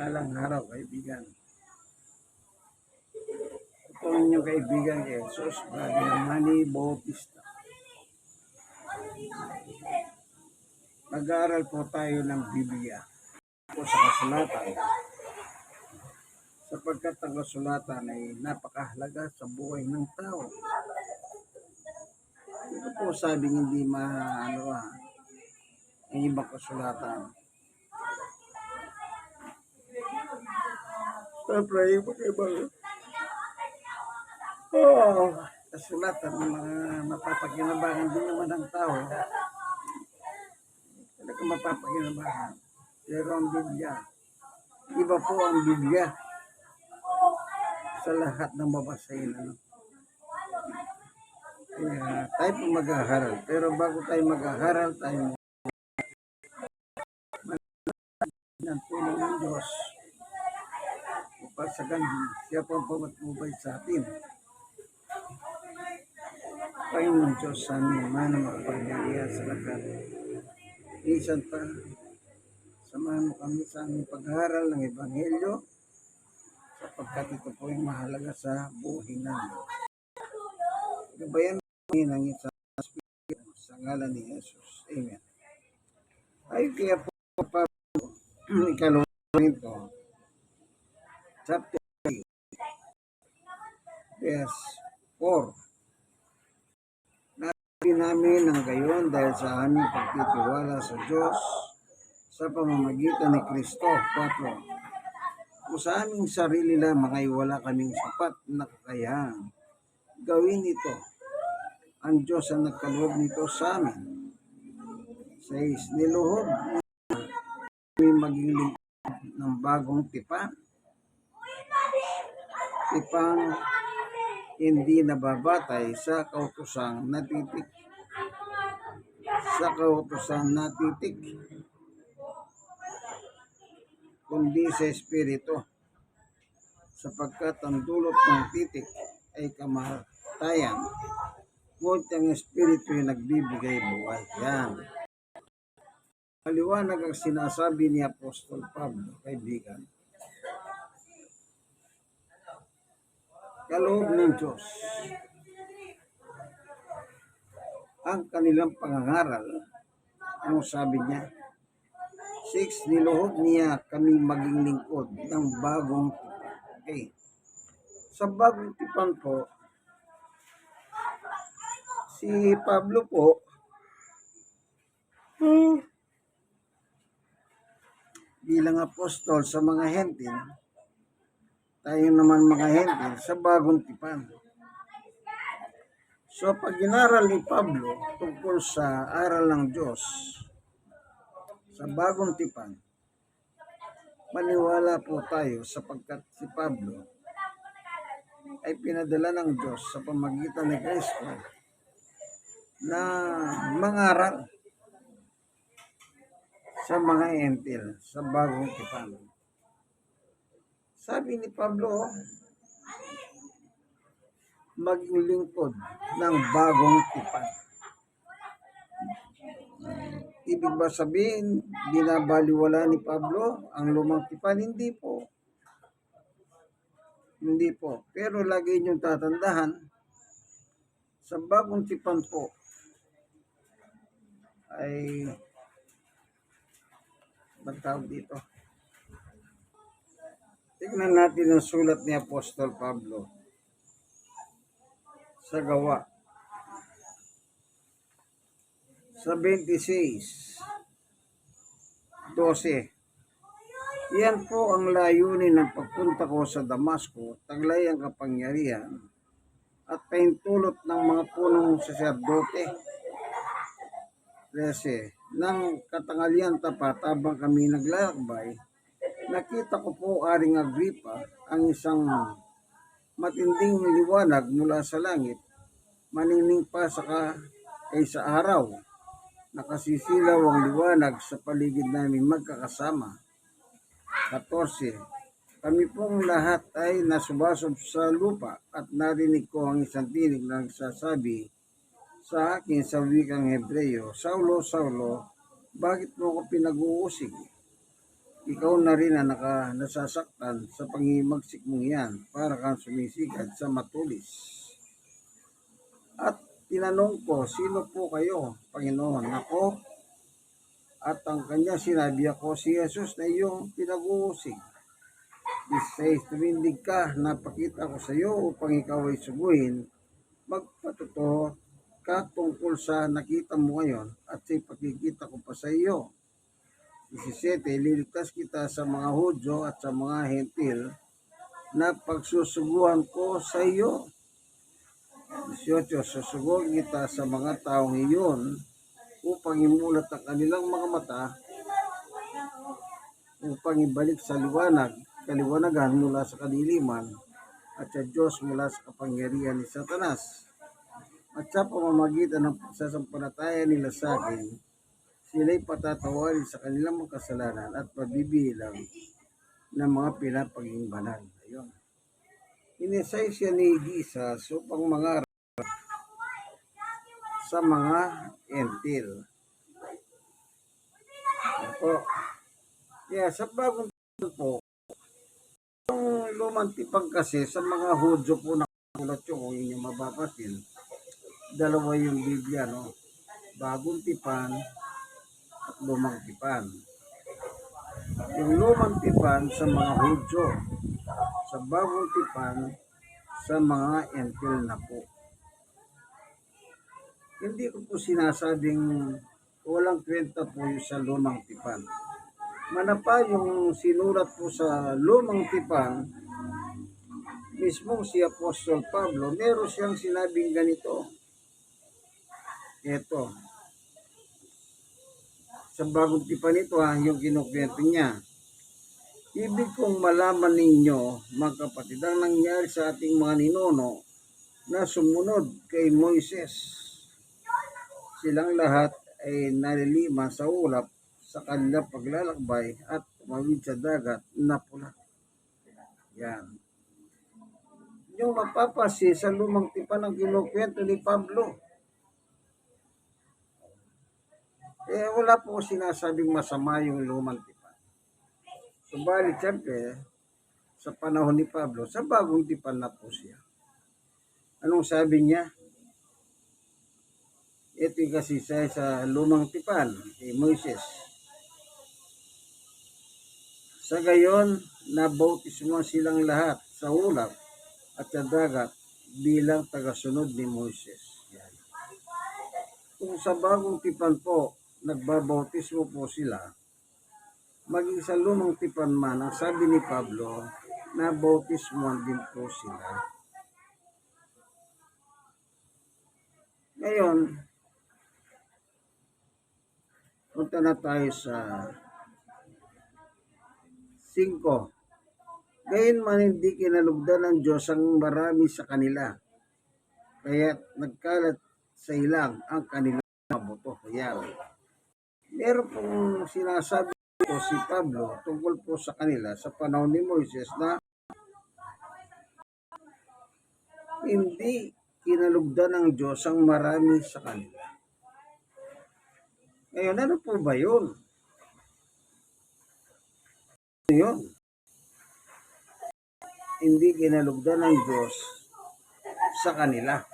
Palang araw, kaibigan. Ito ang inyong kaibigan kay Jesus, Brother Manny Bautista. Nag-aaral po tayo ng Biblia po sa kasulatan. Sapagkat ang kasulatan ay napakahalaga sa buhay ng tao. Ito po sabing hindi maano ah, ang ibang kasulatan. Siyempre, ibang Oh, kasulatan ng mga mapapakinabangan din naman ng tao. Talaga mapapakinabangan. Pero ang Biblia, iba po ang Biblia sa lahat ng babasahin. Ano? Kaya tayo po mag-aharal. Pero bago tayo mag-aharal, tayo ng tulong ng Diyos ganun, siya po ang pamatubay sa atin. Panginoon Diyos sa amin, mana makapagyarihan sa lahat. Minsan pa, samahan mo kami sa aming pag-aaral ng Ebanghelyo sapagkat ito po yung mahalaga sa buhay namin. Gabayan kami ng isang Espiritu sa ngalan ni Jesus. Amen. Ay kaya po pa ikalawang ito, chapter 3, verse 4. Nabi namin ng gayon dahil sa aming pagtitiwala sa Diyos sa pamamagitan ni Kristo. 4. Kung sa aming sarili lamang ay wala kaming sapat na kakayahan. Gawin ito. Ang Diyos ang nagkaloob nito sa amin. 6. Niluhod niya kami maging lingkod ng bagong tipan. Tipang hindi nababatay sa kautosang natitik. Sa kautosang natitik. Kundi sa Espiritu. Sapagkat ang dulot ng titik ay kamatayan. Ngunit ang Espiritu ay nagbibigay buhay. Yan. Maliwanag ang sinasabi ni Apostol Pablo, kaibigan. Kaloob ng Diyos. Ang kanilang pangangaral, ano sabi niya? Six, niluhod niya kami maging lingkod ng bagong tipan. Okay. Sa bagong tipan po, si Pablo po, hmm, bilang apostol sa mga hentil, tayo naman mga hentil sa bagong tipan. So pag inaral ni Pablo tungkol sa aral ng Diyos sa bagong tipan, maniwala po tayo sapagkat si Pablo ay pinadala ng Diyos sa pamagitan ni Kristo na mangaral sa mga entil sa bagong tipan. Sabi ni Pablo, maging lingkod ng bagong tipan. Ibig ba sabihin, binabaliwala ni Pablo ang lumang tipan? Hindi po. Hindi po. Pero lagi niyong tatandahan, sa bagong tipan po, ay magtawag dito. Tignan natin ang sulat ni Apostol Pablo sa gawa. Sa 26, 12. Yan po ang layunin ng pagpunta ko sa Damasco, taglay ang kapangyarihan at paintulot ng mga punong saserdote. 13. Nang katangalian tapat habang kami naglalakbay, nakita ko po Aring Agripa ang isang matinding liwanag mula sa langit, manining pa sa ka, kay sa araw. Nakasisilaw ang liwanag sa paligid namin magkakasama. 14. Kami pong lahat ay nasubasob sa lupa at narinig ko ang isang tinig na nagsasabi sa akin sa wikang Hebreyo, Saulo, Saulo, bakit mo ko pinag-uusig? Ikaw na rin ang naka, nasasaktan sa pangimagsik mong yan para kang sumisigad sa matulis. At tinanong ko, sino po kayo, Panginoon? Ako? At ang kanya sinabi ako, si Jesus na iyong pinag-uusig. Isay, tumindig ka, napakita ko sa iyo upang ikaw ay suguhin. Magpatotoo ka tungkol sa nakita mo ngayon at sa ipakikita ko pa sa iyo. 17, liligtas kita sa mga Hudyo at sa mga Hentil na pagsusuguhan ko sa iyo. 18, susuguhan kita sa mga taong iyon upang imulat ang kanilang mga mata upang ibalik sa liwanag, kaliwanagan mula sa kadiliman at sa Diyos mula sa kapangyarihan ni Satanas. At sa pamamagitan ng sasampalataya nila sa akin, sila'y patatawarin sa kanilang mga kasalanan at pabibilang ng mga pinapaging banal. Ayun. Inisay siya ni Jesus upang mga sa mga entil. Opo. Yeah, sa bagong po, yung lumang tipang kasi sa mga Hudyo po nakulat yun kung inyo mapapasin. Dalawa yung Biblia, no? Bagong tipan lumang tipan. Yung lumang tipan sa mga Hudyo, sa bagong tipan sa mga entil na po. Hindi ko po sinasabing walang kwenta po yung sa lumang tipan. Manapa yung sinulat po sa lumang tipan, mismo si Apostol Pablo, meron siyang sinabing ganito. Ito. Sa bagong tipan ito ha, yung kinukwento niya. Ibig kong malaman ninyo, mga kapatid, ang nangyari sa ating mga ninuno na sumunod kay Moises. Silang lahat ay nalilima sa ulap sa kanilang paglalakbay at tumawid sa dagat na pula. Yan. Yung mapapasi sa lumang tipan ng kinukwento ni Pablo. Eh, wala po sinasabing masama yung lumang tipan. Subalit, siyempre, sa panahon ni Pablo, sa bagong tipan na po siya. Anong sabi niya? Ito kasi sa, sa lumang tipan, kay Moises. Sa gayon, nabautismo silang lahat sa ulap at sa dagat bilang tagasunod ni Moises. Yan. Kung sa bagong tipan po, nagbabautismo po sila, maging sa lumang tipan man, ang sabi ni Pablo, nabautismoan din po sila. Ngayon, punta na tayo sa 5. Gayon man hindi kinalugdan ng Diyos ang marami sa kanila. Kaya nagkalat sa ilang ang kanilang mga buto. Meron pong sinasabi po si Pablo tungkol po sa kanila sa panahon ni Moises na hindi kinalugdan ng Diyos ang marami sa kanila. Ngayon, ano po ba yun? Ano yun? Hindi kinalugdan ng Diyos sa kanila.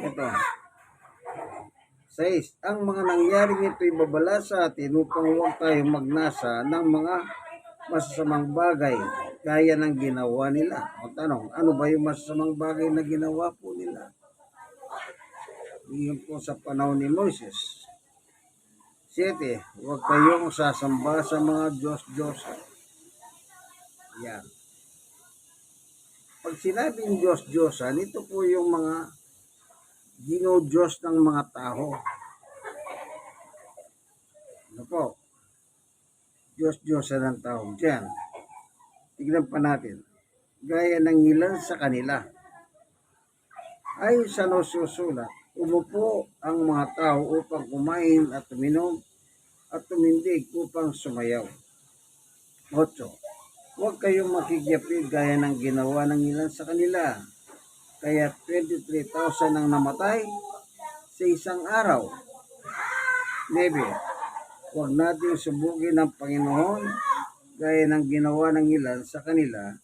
Ito. Says, ang mga nangyaring ito ay babala sa atin upang huwag tayong magnasa ng mga masasamang bagay gaya ng ginawa nila. O tanong, ano ba yung masasamang bagay na ginawa po nila? Iyon po sa panahon ni Moses. 7. Huwag kayong sasamba sa mga Diyos-Diyos. Yan. Pag sinabing Diyos-Diyosan, ito po yung mga dino-Diyos ng mga tao. Ano po? Diyos-Diyosan ng tao. Diyan. Tignan pa natin. Gaya ng ilan sa kanila. Ayon sa nususulat, umupo ang mga tao upang kumain at uminom at tumindig upang sumayaw. 8. Huwag kayong makigyapid gaya ng ginawa ng ilan sa kanila. Kaya 23,000 ang namatay sa isang araw. 9. Huwag natin subugin ang Panginoon gaya ng ginawa ng ilan sa kanila.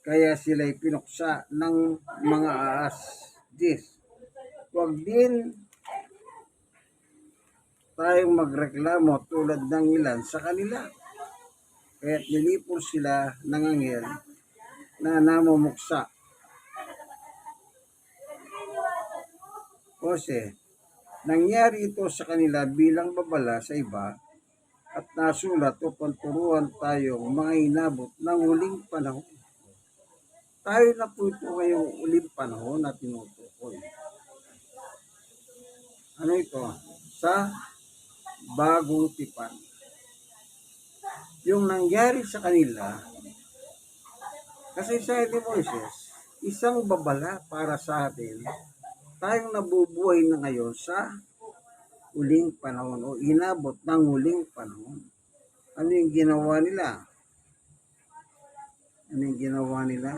Kaya sila'y pinuksa ng mga aas. 10. Huwag din tayong magreklamo tulad ng ilan sa kanila. Kaya't nilipol sila ng anghel na namumuksa. Jose, nangyari ito sa kanila bilang babala sa iba at nasulat o panturuan tayong mga inabot ng huling panahon. Tayo na po ito ngayong huling panahon na tinutukoy. Ano ito? Sa bagong tipan. Yung nangyari sa kanila, kasi sa ni Moises, isang babala para sa atin, tayong nabubuhay na ngayon sa huling panahon o inabot ng huling panahon. Ano yung ginawa nila? Ano yung ginawa nila?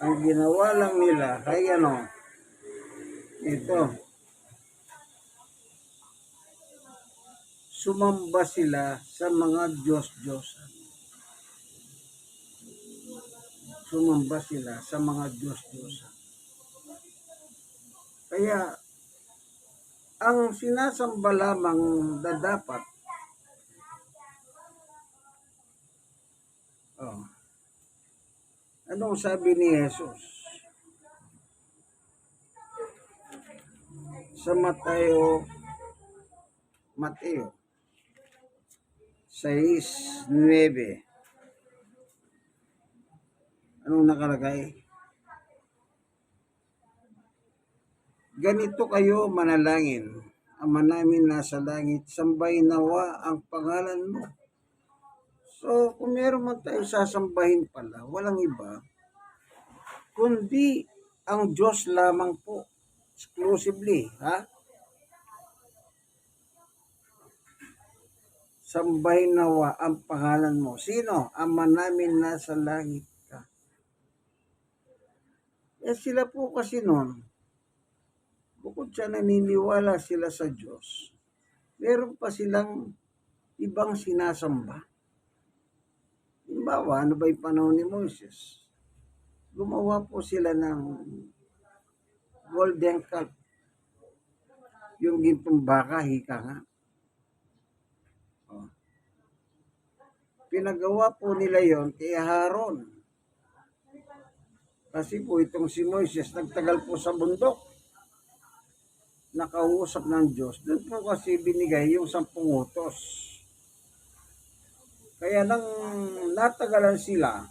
Ang ginawa lang nila ay ano, ito, sumamba sila sa mga Diyos-Diyosan. Sumamba sila sa mga Diyos-Diyosan. Kaya, ang sinasamba lamang na dapat, oh, anong sabi ni Jesus? Sa Mateo, Mateo 6.9 Anong nakalagay? Ganito kayo manalangin. Ama namin nasa langit, sambay nawa ang pangalan mo. So, kung meron man tayo sasambahin pala, walang iba, kundi ang Diyos lamang po. Exclusively, ha? Sambahin nawa ang pangalan mo. Sino? Ama namin nasa langit ka. Eh sila po kasi noon, bukod sa naniniwala sila sa Diyos, meron pa silang ibang sinasamba. Halimbawa, ano ba yung panahon ni Moses? Gumawa po sila ng golden calf. Yung gintong baka, hika nga. Pinagawa po nila yon kay Haron. Kasi po itong si Moises nagtagal po sa bundok. Nakausap ng Diyos. Doon po kasi binigay yung sampung utos. Kaya nang natagalan sila,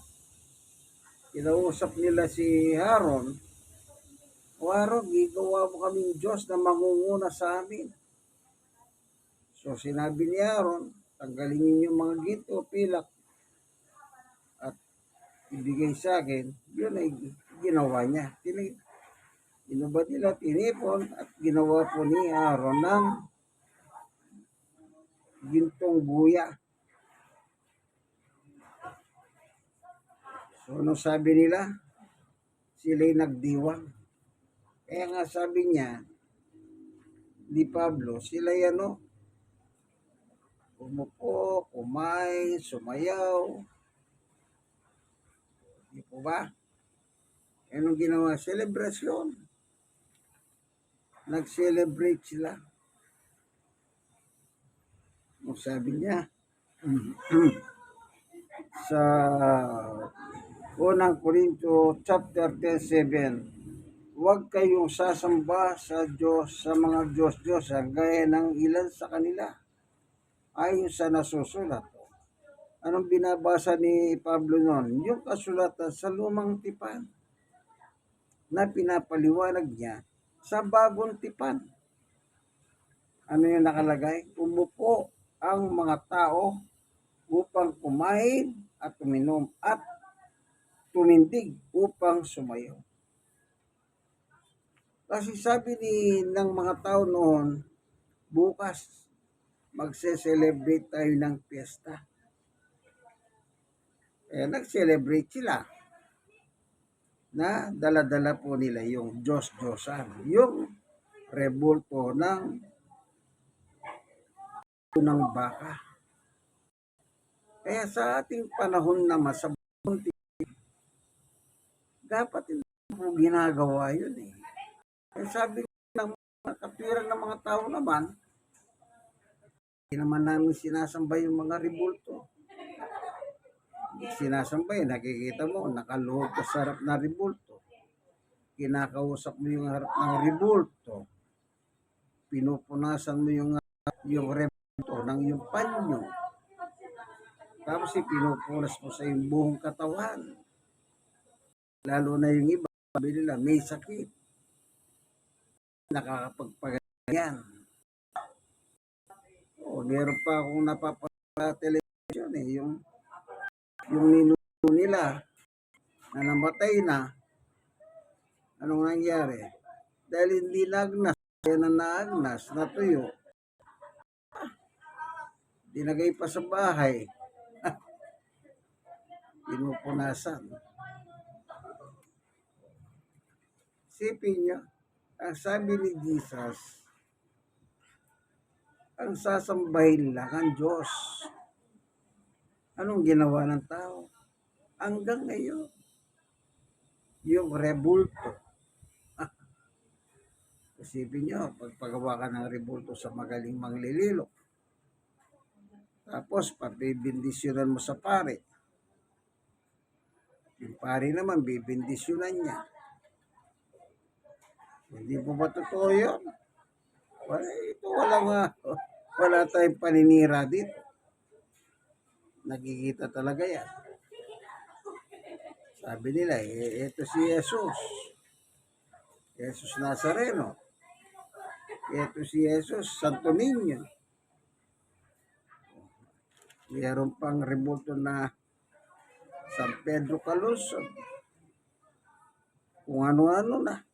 kinausap nila si Haron, O Haron, gigawa mo kaming Diyos na mangunguna sa amin. So sinabi ni Aaron, tanggalin ninyo yung mga gito, pilak, at ibigay sa akin, yun ay ginawa niya. Tini, nila, tinipon, at ginawa po ni Aaron ng gintong buya. So, ano sabi nila? Sila'y nagdiwang. Kaya nga sabi niya, ni Pablo, sila ano, umupo, kumain, sumayaw. Di po ba? Anong ginawa? Celebration. Nag-celebrate sila. Ang sabi niya, sa unang Korinto chapter 17, huwag kayong sasamba sa Diyos, sa mga Diyos-Diyos, gaya ng ilan sa kanila ayon sa nasusulat. Anong binabasa ni Pablo noon? Yung kasulatan sa lumang tipan na pinapaliwanag niya sa bagong tipan. Ano yung nakalagay? Umupo ang mga tao upang kumain at uminom at tumindig upang sumayaw. Kasi sabi ni ng mga tao noon, bukas magse-celebrate tayo ng piyesta. Eh, nag-celebrate sila na dala-dala po nila yung Diyos-Diyosan, yung rebulto ng ng baka. Kaya sa ating panahon naman sa bunti, dapat hindi po ginagawa yun eh. Eh sabi ng mga katwiran ng mga tao naman, hindi naman namin sinasamba yung mga rebulto. Sinasamba yun, nakikita mo, nakaluhod ka sa harap na rebulto. Kinakausap mo yung harap ng rebulto. Pinupunasan mo yung, yung rebulto ng yung panyo. Tapos ipinupunas mo sa yung buong katawan. Lalo na yung iba, sabi nila, may sakit. Nakakapagpaganyan. Meron pa akong napapanood sa television eh, yung yung ninuno nila na namatay na. Anong nangyari? Dahil hindi nagnas, kaya na naagnas, natuyo. Dinagay pa sa bahay. Pinupunasan. Sipin niyo, ang sabi ni Jesus, ang sasambahin lang ang Diyos. Anong ginawa ng tao? Hanggang ngayon, yung rebulto. Isipin nyo, pagpagawa ka ng rebulto sa magaling manglililo. Tapos, papibindisyonan mo sa pare. Yung pare naman, bibindisyonan niya. Hindi po ba totoo yun? Wala, ito walang, ah, wala tayong paninira dito. Nakikita talaga yan. Sabi nila, eh, ito si Jesus. Jesus Nazareno. Ito si Jesus, Santo Niño. Mayroon pang rebulto na San Pedro Caluzon. Kung ano-ano na.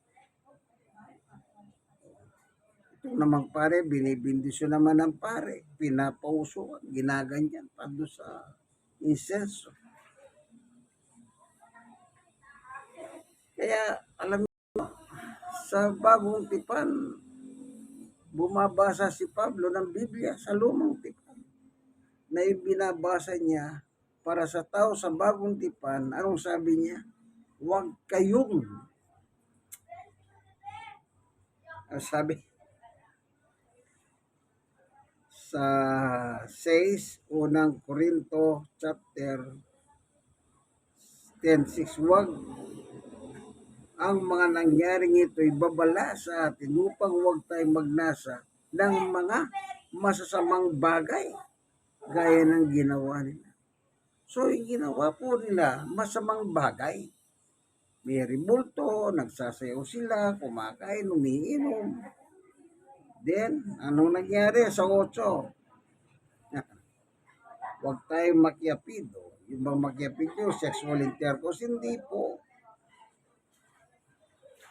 Ito namang pare, binibindisyo naman ng pare. Pinapauso, ginaganyan pa doon sa insenso. Kaya, alam mo, sa bagong tipan, bumabasa si Pablo ng Biblia sa lumang tipan na ibinabasa niya para sa tao sa bagong tipan. Anong sabi niya? Huwag kayong ang sabi sa 6 unang Korinto chapter 10:6 wag ang mga nangyaring ito ay babala sa atin upang huwag tayong magnasa ng mga masasamang bagay gaya ng ginawa nila. So, yung ginawa po nila, masamang bagay. May rimulto, nagsasayaw sila, kumakain, umiinom. Then, anong nangyari sa 8? Huwag tayong makiapido. Yung bang makiapido, sexual intercourse, hindi po.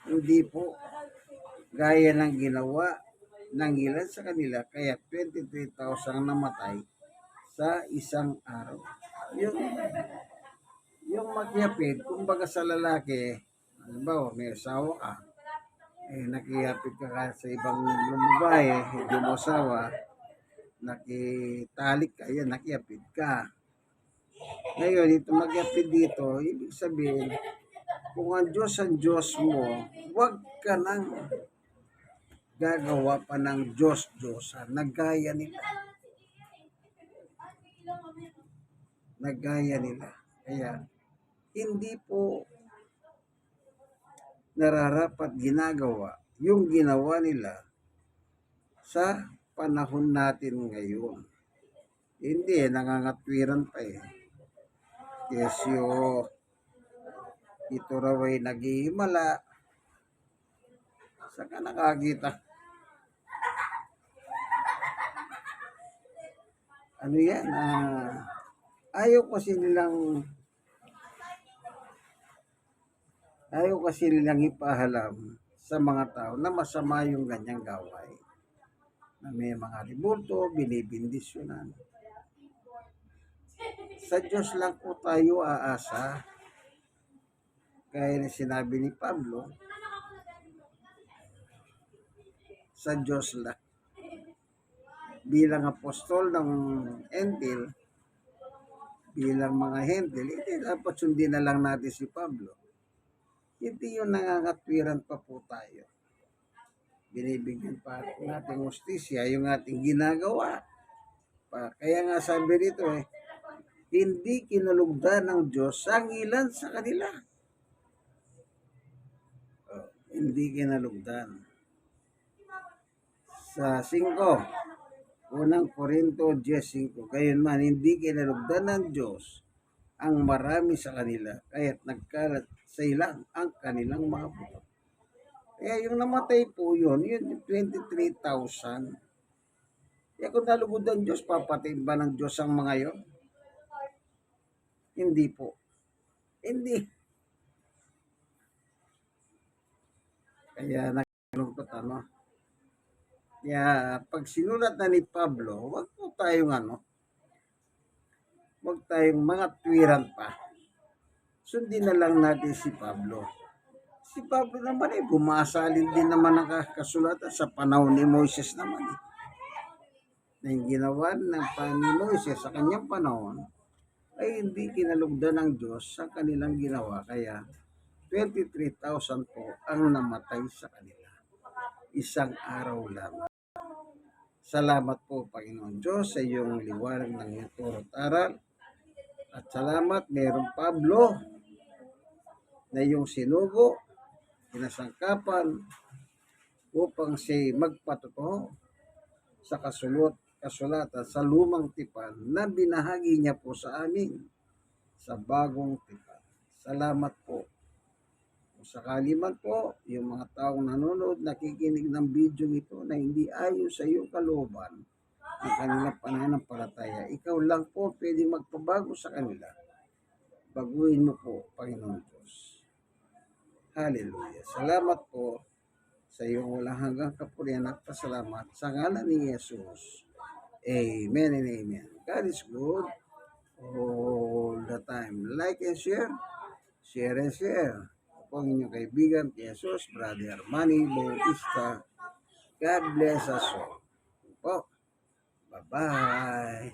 Hindi po. Gaya ng ginawa ng ilan sa kanila, kaya 23,000 ang namatay sa isang araw. Yung, yung makiapid, kumbaga sa lalaki, halimbawa may asawa ka, eh, nakiyapid ka sa ibang babae, hindi mo asawa, nakitalik ka, yan, nakiyapid ka. Ngayon, ito magyapid dito, ibig sabihin, kung ang Diyos ang Diyos mo, huwag ka nang gagawa pa ng Diyos-Diyosan na gaya nila. Na gaya nila. Kaya, hindi po nararapat ginagawa yung ginawa nila sa panahon natin ngayon. Hindi, nangangatwiran pa eh. Kesyo, ito raw ay nag-iimala. Saan ka nakakita? Ano yan? Ah, ayaw kasi nilang ayaw kasi nilang ipahalam sa mga tao na masama yung ganyang gawain. Na may mga ribulto, binibindisyonan. Sa Diyos lang po tayo aasa. Kaya na sinabi ni Pablo, sa Diyos lang. Bilang apostol ng Entil, bilang mga Hentil, hindi dapat sundin na lang natin si Pablo. Hindi yun nangangatwiran pa po tayo. Binibigyan pa natin justisya yung ating ginagawa. Kaya nga sabi rito eh, hindi kinalugdan ng Diyos ang ilan sa kanila. Oh, hindi kinalugdan. Sa 5, unang Korinto 10.5, gayon man, hindi kinalugdan ng Diyos ang marami sa kanila, kaya't nagkalat sa ilang ang kanilang mga buto. Kaya yung namatay po yun, yun yung 23,000. Kaya kung nalugod ang Diyos, papatayin ba ng Diyos ang mga yon? Hindi po. Hindi. Kaya nakalungkot ano. Kaya pag sinulat na ni Pablo, wag po tayong ano, wag tayong mga twiran pa. Sundin na lang natin si Pablo. Si Pablo naman eh, bumasalin din naman ang kasulatan sa panahon ni Moises naman eh. Na yung ginawa ng ni Moises sa kanyang panahon, ay hindi kinalugdan ng Diyos sa kanilang ginawa. Kaya 23,000 po ang namatay sa kanila. Isang araw lamang. Salamat po, Panginoon Diyos, sa iyong liwanag ng iyong turo't aral. At salamat, mayroong Pablo na iyong sinugo, pinasangkapan upang siya magpatotoo sa kasulot, kasulatan sa lumang tipan na binahagi niya po sa amin sa bagong tipan. Salamat po. Kung sakali man po, yung mga taong nanonood, nakikinig ng video ito na hindi ayon sa iyong kalooban ng kanilang pananampalataya, ikaw lang po pwedeng magpabago sa kanila. Baguhin mo po, Panginoon Diyos. Hallelujah. Salamat po sa iyong walang hanggang kapurihan at pasalamat sa ngalan ni Jesus. Amen and amen. God is good all the time. Like and share. Share and share. Ako ang inyong kaibigan, Jesus, Brother Manny Bautista. God bless us all. Po. Bye-bye.